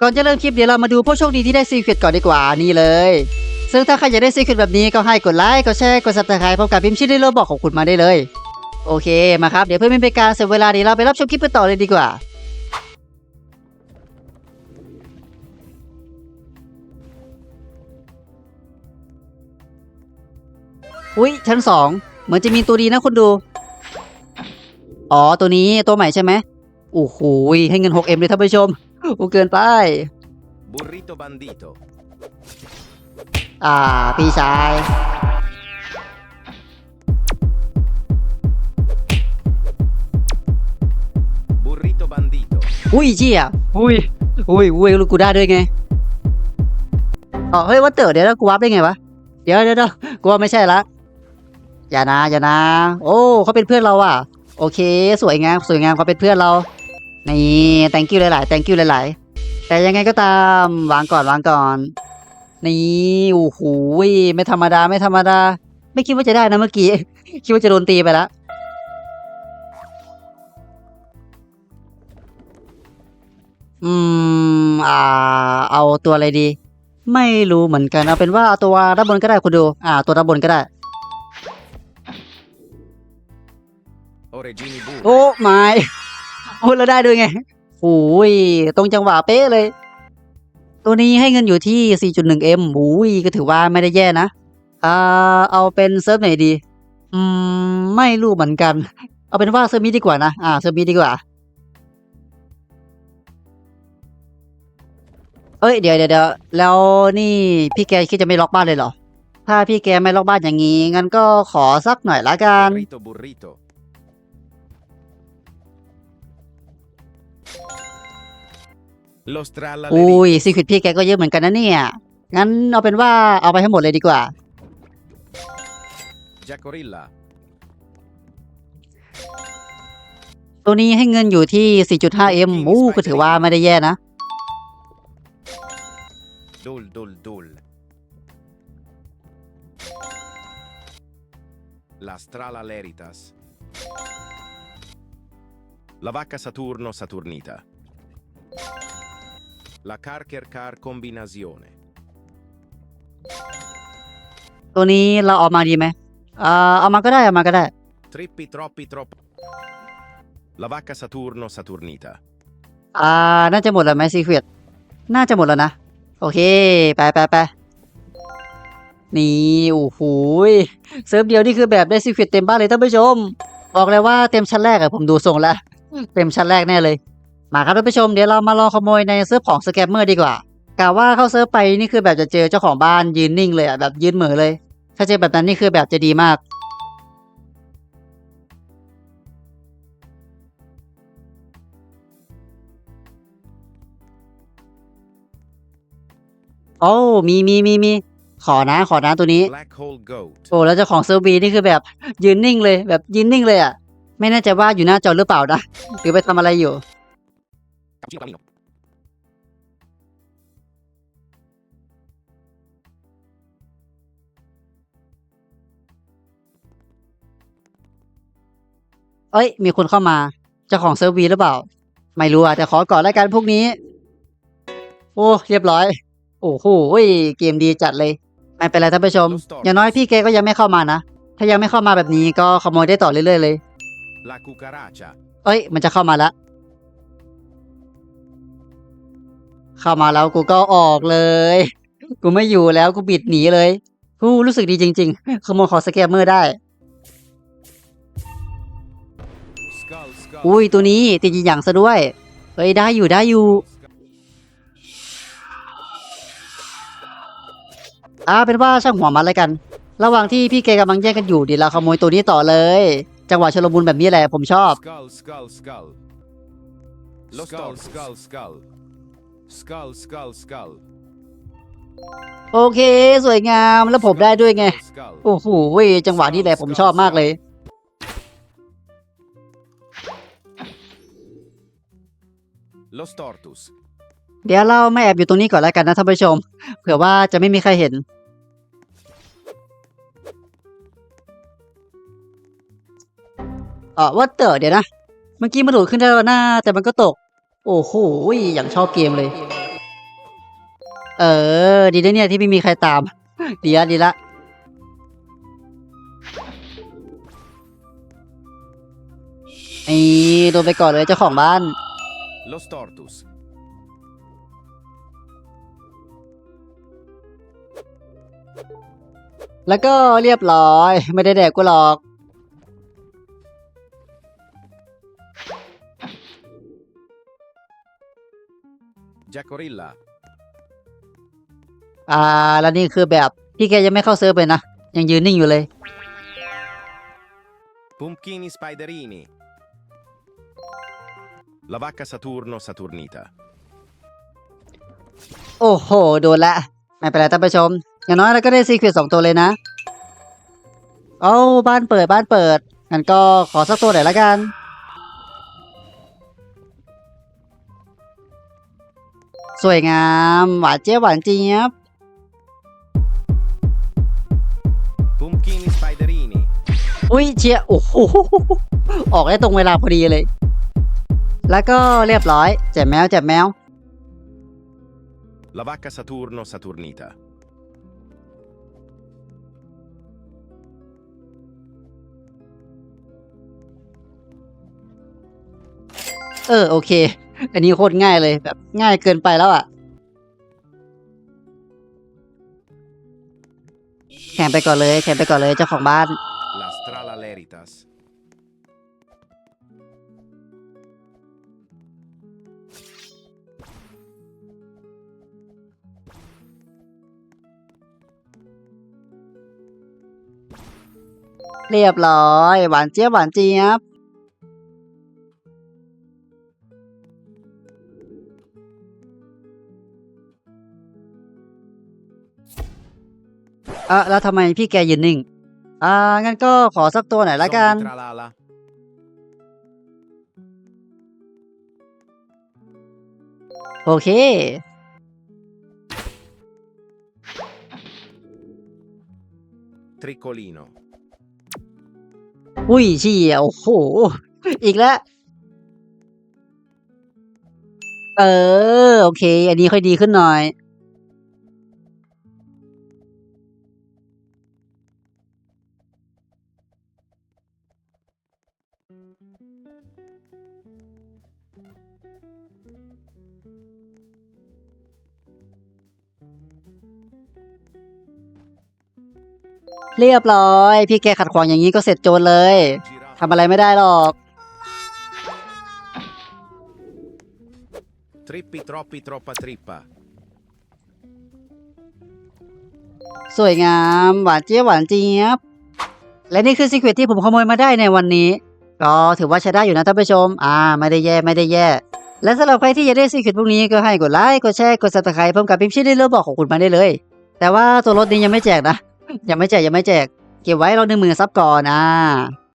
ก่อนจะเริ่มคลิปเดี๋ยวเรามาดูผู้โชคดีที่ได้ซีเครตก่อนดีกว่านี่เลย ซึ่งถ้าใครอยากได้ซีเครตแบบนี้ก็ให้กดไลค์กดแชร์กดซับสไครป์พร้อมกับพิมพ์ชื่อในโลบอกของคุณมาได้เลย โอเคมาครับเดี๋ยวเพื่อไม่เป็นการเสียเวลาเดี๋ยวเราไปรับชมคลิปกันต่อเลยดีกว่าอุ้ยชั้นสองเหมือนจะมีตัวดีนะคุณดู อ๋อตัวนี้ตัวใหม่ใช่ไหมโอ้โหให้เงิน 6M เลยท่านผู้ชม โอ้เกินไป Burrito bandito. อ่า พี่ชาย Burrito bandito. อุ้ยเจี้ยอุ้ยอุ้ยอุ้ยลูกกูได้ด้วยไงอ๋อเฮ้ยว่าเต๋อเดี๋ยวนะกูวับได้ไงวะ เดี๋ยวเดี๋ยวเดี๋ยวกูว่าไม่ใช่ละ อย่านะอย่านะ โอ้เขาเป็นเพื่อนเราอะ โอเค สวยงามสวยงามเขาเป็นเพื่อนเรา นี่ thank you หลายๆ thank you หลายๆ แต่ยังไงก็ตามวางก่อนวางก่อน นี่โอ้โหไม่ธรรมดาไม่ธรรมดา ไม่คิดว่าจะได้นะเมื่อกี้ คิดว่าจะโดนตีไปแล้วอืม อ่า เอาตัวอะไรดี ไม่รู้เหมือนกันเอาเป็นว่าเอาตัวด้านบนก็ได้คุณดู อ่า ตัวด้านบนก็ได้ โอ้ไม่ โอ้เราได้ด้วยไงโอ้ยตรงจังหวะเป๊ะเลย ตัวนี้ให้เงินอยู่ที่ 4.1M โอ้ยก็ถือว่าไม่ได้แย่นะ อ่า เอาเป็นเซิร์ฟไหนดี อืม ไม่รู้เหมือนกัน เอาเป็นว่าเซิร์ฟนี้ดีกว่านะ อ่า เซิร์ฟนี้ดีกว่า เอ้ยเดี๋ยวเดี๋ยวเดี๋ยวแล้วนี่พี่แกคิดจะไม่ล็อกบ้านเลยเหรอ ถ้าพี่แกไม่ล็อกบ้านอย่างนี้ งั้นก็ขอสักหน่อยละกัน อุ้ยซีควิตพี่แกก็เยอะเหมือนกันนะเนี่ย งั้นเอาเป็นว่าเอาไปให้หมดเลยดีกว่า Giacorilla. ตัวนี้ให้เงินอยู่ที่ 4.5M อู้ก็ถือว่าไม่ได้แย่นะ Dul dul dul. La strala leritas. La vacca Saturno Saturnita. La Carker Car combinazione. ตัวนี้เราเอามาดีไหมอ่าเอามาก็ได้เอามาก็ได้ Trippi troppi troppo. La vacca Saturno Saturnita. อ่า น่าจะหมดแล้วไหมซีควิตน่าจะหมดแล้วนะ โอเค ไปไปไปนี่ โอ้โหยเซิร์ฟเดียวนี่คือแบบได้ซีควิตเต็มบ้านเลยท่านผู้ชม บอกเลยว่าเต็มชั้นแรกอะผมดูทรงแล้ว เต็มชั้นแรกแน่เลย มาครับท่านผู้ชมเดี๋ยวเรามาลองขโมยในเซิร์ฟของสแกมเมอร์ดีกว่ากะว่าเข้าเซิร์ฟไปนี่คือแบบจะเจอเจ้าของบ้านยืนนิ่งเลยอะแบบยืนเหม่อเลย ถ้าเจอแบบนั้นนี่คือแบบจะดีมาก โอ้มีมีมีมีขอนะขอนะตัวนี้ Black hole goat. โอ้แล้วเจ้าของเซิร์ฟวีนี่คือแบบยืนนิ่งเลย แบบยืนนิ่งเลยอะไม่แน่ใจว่าอยู่หน้าจอหรือเปล่านะหรือไปทำอะไรอยู่ Cappuccino camino. เอ้ย มีคนเข้ามาเจ้าของเซิร์ฟวีหรือเปล่า ไม่รู้อะแต่ขอก่อนแล้วกันพวกนี้ โอ้ เรียบร้อย โอ้โหเกมดีจัดเลย ไม่เป็นไรท่านผู้ชม อย่างน้อยพี่แกก็ยังไม่เข้ามานะ ถ้ายังไม่เข้ามาแบบนี้ก็ขโมยได้ต่อเรื่อยๆเลย La cucaracha. เอ้ย มันจะเข้ามาแล้ว เข้ามาแล้วกูก็ออกเลย กูไม่อยู่แล้วกูบิดหนีเลยกูรู้สึกดีจริงๆขโมยของสแกมเมอร์ได้ อุ้ยตัวนี้ติดยิงอย่างซะด้วยเฮ้ยได้อยู่ได้อยู่อ่าเป็นว่าช่างหัวมันเลยกัน ระหว่างที่พี่แกกำลังแย่งกันอยู่เดี๋ยวเราขโมยตัวนี้ต่อเลย จังหวะชลมุนแบบนี้แหละผมชอบ Skull skull skull. Lo skull skull skull. Skull skull skull. โอเค สวยงามแล้วผมได้ด้วยไง Skull. โอ้โหเว้ยจังหวะนี้แหละผมชอบมากเลย Lo stortus. เดี๋ยวเราไม่แอบอยู่ตรงนี้ก่อนแล้วกันนะท่านผู้ชม เผื่อว่าจะไม่มีใครเห็น เออว่าเต๋อเดี๋ยวนะ เมื่อกี้มันโดดขึ้นได้แล้วนะแต่มันก็ตก โอ้โหอย่างชอบเกมเลย เออ ดีนะเนี่ยที่ไม่มีใครตาม ดีละดีละนี่โดนไปก่อนเลยเจ้าของบ้าน Lo Stortus. แล้วก็เรียบร้อย ไม่ได้แดกกูหรอก Giacorilla. อ่า แล้วนี่คือแบบพี่แกยังไม่เข้าเซิร์ฟเลยนะ ยังยืนนิ่งอยู่เลย Pumpkini Spiderini. La vacca Saturno Saturnita. โอ้โห โดนละ ไม่เป็นไรท่านผู้ชม อย่างน้อยเราก็ได้ซีเครตสองตัวเลยนะ เอ้าบ้านเปิดบ้านเปิดงั้นก็ขอสักตัวหน่อยละกัน สวยงาม หวานเจี๊ยบหวานเจี๊ยบ Pumpkini Spiderini. อุ้ยเชียร์โอ้โหออกได้ตรงเวลาพอดีเลย แล้วก็เรียบร้อยแจบแมวแจบแมว La vacca Saturno Saturnita. เออ โอเค อันนี้โคตรง่ายเลยแบบง่ายเกินไปแล้วอะแข่งไปก่อนเลยแข่งไปก่อนเลยเจ้าของบ้าน La Strala Leritas. เรียบร้อย หวานเจี๊ยบหวานเจี๊ยบ อะแล้วทำไมพี่แกยืนนิ่ง อ่า งั้นก็ขอสักตัวหน่อยละกัน Zombie Tralala. โอเค Triccolino. อุ้ยเชี่ยโอ้โห อีกแล้ว เออ โอเค อันนี้ค่อยดีขึ้นหน่อย เรียบร้อย พี่แกขัดขวางอย่างนี้ก็เสร็จโจรเลย Giraffe. ทำอะไรไม่ได้หรอก Trippi troppi troppa trippa. สวยงาม หวานเจี๊ยบหวานเจี๊ยบ และนี่คือซีเครตที่ผมขโมยมาได้ในวันนี้ ก็ถือว่าใช้ได้อยู่นะท่านผู้ชม อ่า ไม่ได้แย่ไม่ได้แย่ และสำหรับใครที่อยากได้ซีคิดพวกนี้ก็ให้กดไลค์กดแชร์กดซับสไครต์เพิ่มกับพิมพ์ชื่อได้เลือกบอกของคุณมาได้เลย แต่ว่าตัวรถนี้ยังไม่แจกนะ ยังไม่แจกยังไม่แจก เก็บไว้เราหนึ่งหมื่นซับก่อนอ่า